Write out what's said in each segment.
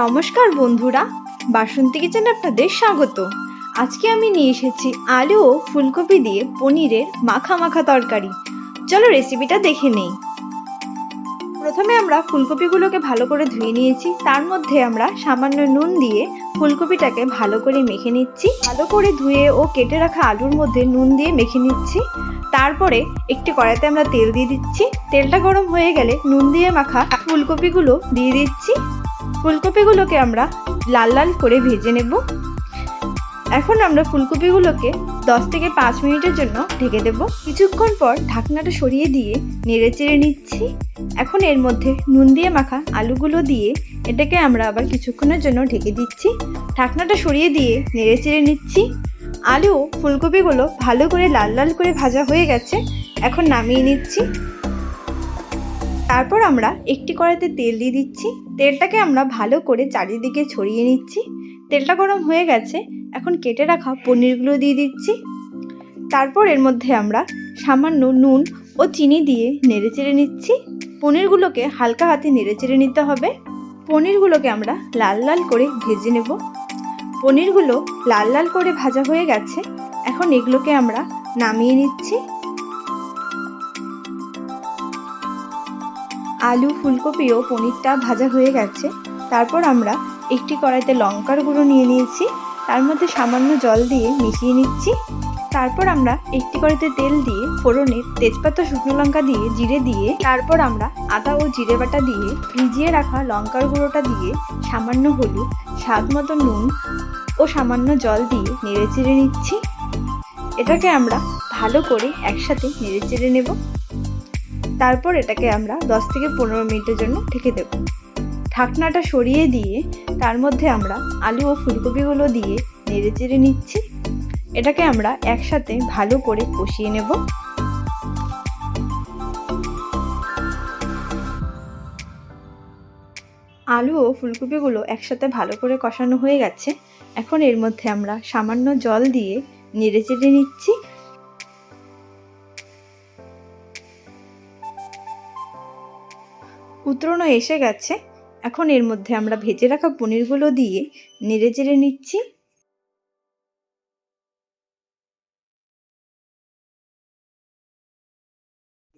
নমস্কার বন্ধুরা, বাসন্তী কিচেনে আপনাদের স্বাগত। আজকে আমি নিয়ে এসেছি আলু ও ফুলকপি দিয়ে পনিরের মাখা মাখা তরকারি। চলো রেসিপিটা দেখে নেই। প্রথমে আমরা ফুলকপিগুলোকে ভালো করে ধুয়ে নিয়েছি, তার মধ্যে আমরা সামান্য নুন দিয়ে ফুলকপিটাকে ভালো করে মেখে নিচ্ছি। ভালো করে ধুয়ে ও কেটে রাখা আলুর মধ্যে নুন দিয়ে মেখে নিচ্ছি। তারপরে একটি কড়াইতে আমরা তেল দিয়ে দিচ্ছি। তেলটা গরম হয়ে গেলে নুন দিয়ে মাখা ফুলকপিগুলো দিয়ে দিচ্ছি। ফুলকপিগুলোকে আমরা লাল লাল করে ভেজে নেব। এখন আমরা ফুলকপিগুলোকে দশ থেকে পাঁচ মিনিটের জন্য ঢেকে দেব। কিছুক্ষণ পর ঢাকনাটা সরিয়ে দিয়ে নেড়ে চেড়ে নিচ্ছি। এখন এর মধ্যে নুন দিয়ে মাখা আলুগুলো দিয়ে এটাকে আমরা আবার কিছুক্ষণের জন্য ঢেকে দিচ্ছি। ঢাকনাটা সরিয়ে দিয়ে নেড়ে চেড়ে নিচ্ছি। আলু ফুলকপিগুলো ভালো করে লাল লাল করে ভাজা হয়ে গেছে। এখন নামিয়ে নিচ্ছি। তারপর আমরা একটি কড়াইতে তেল দিয়ে দিচ্ছি। তেলটাকে আমরা ভালো করে চারিদিকে ছড়িয়ে নিচ্ছি। তেলটা গরম হয়ে গেছে, এখন কেটে রাখা পনিরগুলো দিয়ে দিচ্ছি। তারপর এর মধ্যে আমরা সামান্য নুন ও চিনি দিয়ে নেড়ে চেড়ে নিচ্ছি। পনিরগুলোকে হালকা হাতে নেড়ে চেড়ে নিতে হবে। পনিরগুলোকে আমরা লাল লাল করে ভেজে নেব। পনিরগুলো লাল লাল করে ভাজা হয়ে গেছে, এখন এগুলোকে আমরা নামিয়ে নিচ্ছি। আলু, ফুলকপি ও পনিরটা ভাজা হয়ে গেছে। তারপর আমরা একটি কড়াইতে লঙ্কার গুঁড়ো নিয়ে নিয়েছি। তার মধ্যে সামান্য জল দিয়ে মিশিয়ে নিচ্ছি। তারপর আমরা একটি কড়াইতে তেল দিয়ে ফোড়নে তেজপাতা, শুকনো লঙ্কা দিয়ে জিরে দিয়ে, তারপর আমরা আদা ও জিরে বাটা দিয়ে ভিজিয়ে রাখা লঙ্কার গুঁড়োটা দিয়ে সামান্য হলুদ, স্বাদ মতো নুন ও সামান্য জল দিয়ে নেড়ে চেড়ে নিচ্ছি। এটাকে আমরা ভালো করে একসাথে নেড়ে চেড়ে নেব। তারপর এটাকে আমরা দশ থেকে পনেরো মিনিটের জন্য ঢেকে দেব। ঢাকনাটা সরিয়ে দিয়ে তার মধ্যে আমরা আলু ও ফুলকপিগুলো দিয়ে নেড়ে চেড়ে নিচ্ছি। এটাকে আমরা একসাথে ভালো করে কষিয়ে নেব। আলু ও ফুলকপিগুলো একসাথে ভালো করে কষানো হয়ে গেছে। এখন এর মধ্যে আমরা সামান্য জল দিয়ে নেড়ে চেড়ে নিচ্ছি। উতরোনো এসে গেছে। এখন এর মধ্যে আমরা ভেজে রাখা পনিরগুলো দিয়ে নেড়ে চেড়ে নিচ্ছি।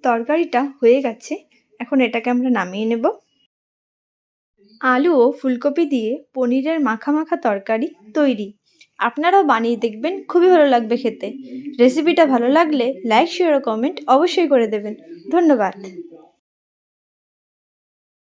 তরকারিটা হয়ে গেছে। এখন এটাকে আমরা নামিয়ে নেব। আলু ও ফুলকপি দিয়ে পনিরের মাখা মাখা তরকারি তৈরি। আপনারাও বানিয়ে দেখবেন, খুবই ভালো লাগবে খেতে। রেসিপিটা ভালো লাগলে লাইক শেয়ার ও কমেন্ট অবশ্যই করে দেবেন। ধন্যবাদ।